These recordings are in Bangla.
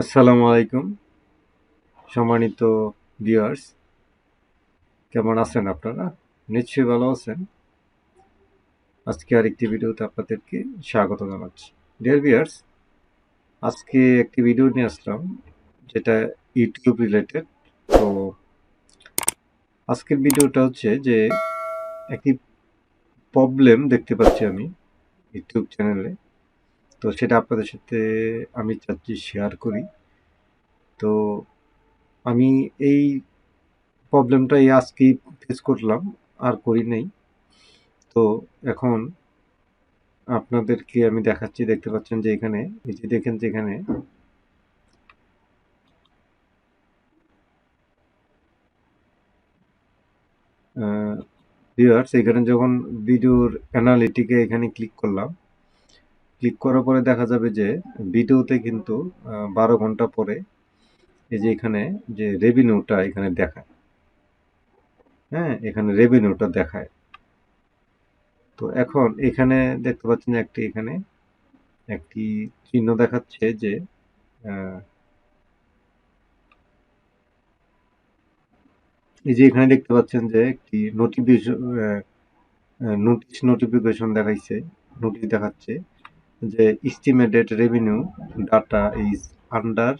আসসালামু আলাইকুম, সম্মানিত ভিউয়ার্স কেমন আছেন আপনারা? নিশ্চয়ই ভালো আছেন। আজকে আরেকটি ভিডিওতে আপনাদেরকে স্বাগত জানাচ্ছি। ডিয়ার ভিউয়ার্স আজকে একটি ভিডিও নিয়ে আসলাম, যেটা ইউটিউব রিলেটেড তো আজকের ভিডিওটা হচ্ছে যে একটি প্রবলেম দেখতে পাচ্ছি আমি ইউটিউব চ্যানেলে তো সেটা আপনাদের সাথে আমি চাচ্ছি শেয়ার করি। তো আমি এই প্রবলেমটাই আজকেই ফেস করলাম, আর করি নাই। তো এখন আপনাদেরকে আমি দেখাচ্ছি, দেখতে পাচ্ছেন যে এখানে, এই যে দেখেন যে এখানে। ভিউয়ার্স এখানে যখন ভিডিওর অ্যানালিটিকে এখানে ক্লিক করলাম ক্লিক করার পরে দেখা যাবে যে ভিডিওতে কিন্তু বারো ঘণ্টা পরে এই যে এখানে যে রেভিনিউটা এখানে দেখায়। হ্যাঁ এখানে রেভিনিউটা দেখায়। তো এখন এখানে দেখতে পাচ্ছেন একটি এখানে একটি চিহ্ন দেখাচ্ছে যে এই যে এখানে দেখতে পাচ্ছেন যে একটি নোটিফিকেশন নোটিশ নোটিফিকেশন দেখাইছে নোটিশ দেখাচ্ছে। যে estimated revenue data is under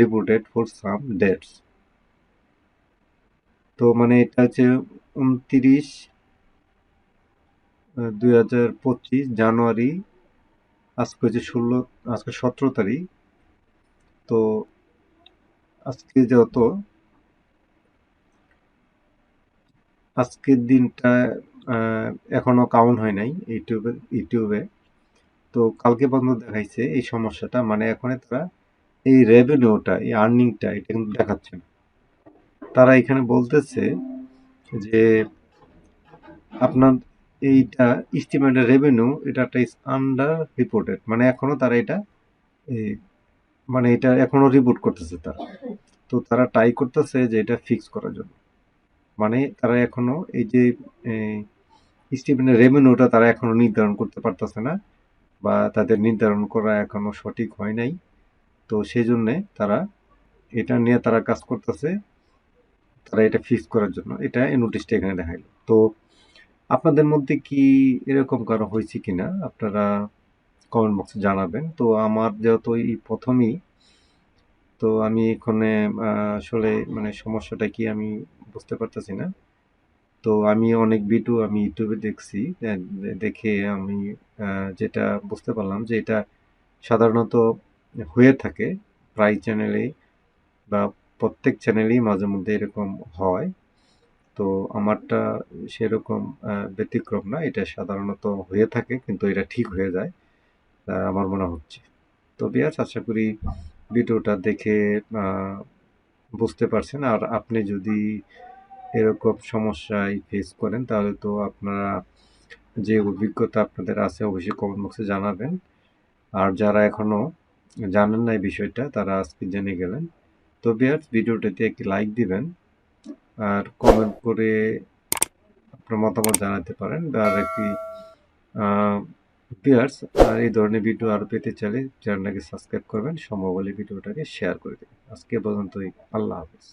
reported for some dates তো মানে এটা হচ্ছে উনত্রিশ দুই হাজার পঁচিশ জানুয়ারি, আজকে হচ্ছে ষোলো, আজকে সতেরো তারিখ। তো আজকে যেহেতু আজকের দিনটা এখনও কাউন্ট হয় নাই ইউটিউবে ইউটিউবে। তো কালকে পর্যন্ত দেখাইছে এই সমস্যাটা মানে এখন তারা এই রেভিনিউটা এই আর্নিংটা এটা কিন্তু দেখাচ্ছে না। তারা এখানে বলতেছে যে আপনার এইটা ইস্টিমেটেড রেভিনিউ এটা একটা আন্ডার রিপোর্টেড মানে এখনও তারা এটা মানে এটা এখনও রিপোর্ট করতেছে তারা। তো তারা ট্রাই করতেছে যে এটা ফিক্স করার জন্য। মানে তারা এখনও এই যে ইস্টিমেটেড রেভিনিউটা তারা এখনও নির্ধারণ করতে পারতেছে না। বা তাদের নির্ধারণ করা এখনও সঠিক হয় নাই। তো সেই জন্যে তারা এটা নিয়ে তারা কাজ করতেছে, তারা এটা ফিক্স করার জন্য। এটা নোটিশটা এখানে দেখাইল। তো আপনাদের মধ্যে কি এরকম কারও হয়েছে কিনা? আপনারা কমেন্ট বক্সে জানাবেন। তো আমার যেহেতু এই প্রথমেই, তো আমি এখানে আসলে মানে সমস্যাটা কি আমি বুঝতে পারতেছি না। তো আমি অনেক ভিডিও আমি ইউটিউবে দেখছি, দেখে আমি যেটা বুঝতে পারলাম যে এটা সাধারণত হয়ে থাকে, প্রায় চ্যানেলে বা প্রত্যেক চ্যানেলেই মাঝে মধ্যে এরকম হয়। তো আমারটা সেরকম ব্যতিক্রম না, এটা সাধারণত হয়ে থাকে কিন্তু এটা ঠিক হয়ে যায় আমার মনে হচ্ছে। তো বিয়াস আশা করি ভিডিওটা দেখে বুঝতে পারছেন। আর আপনি যদি এরকম সমস্যায় ফেস করেন, তাহলে তো আপনারা যে অভিজ্ঞতা আপনাদের আছে অবশ্যই কমেন্ট বক্সে জানাবেন। আর যারা এখনও জানেন না এই বিষয়টা, তারা আজকে জেনে গেলেন। তো বিয়ার্স ভিডিওটাতে একটি লাইক দিবেন, আর কমেন্ট করে আপনার মতামত জানাতে পারেন। আর একটি বিয়ার্স আর এই ধরনের ভিডিও আরও পেতে চাইলে চ্যানেলটাকে সাবস্ক্রাইব করবেন সম্ভব হলে ভিডিওটাকে শেয়ার করে দেবেন। আজকে পর্যন্তই, আল্লাহ হাফিজ।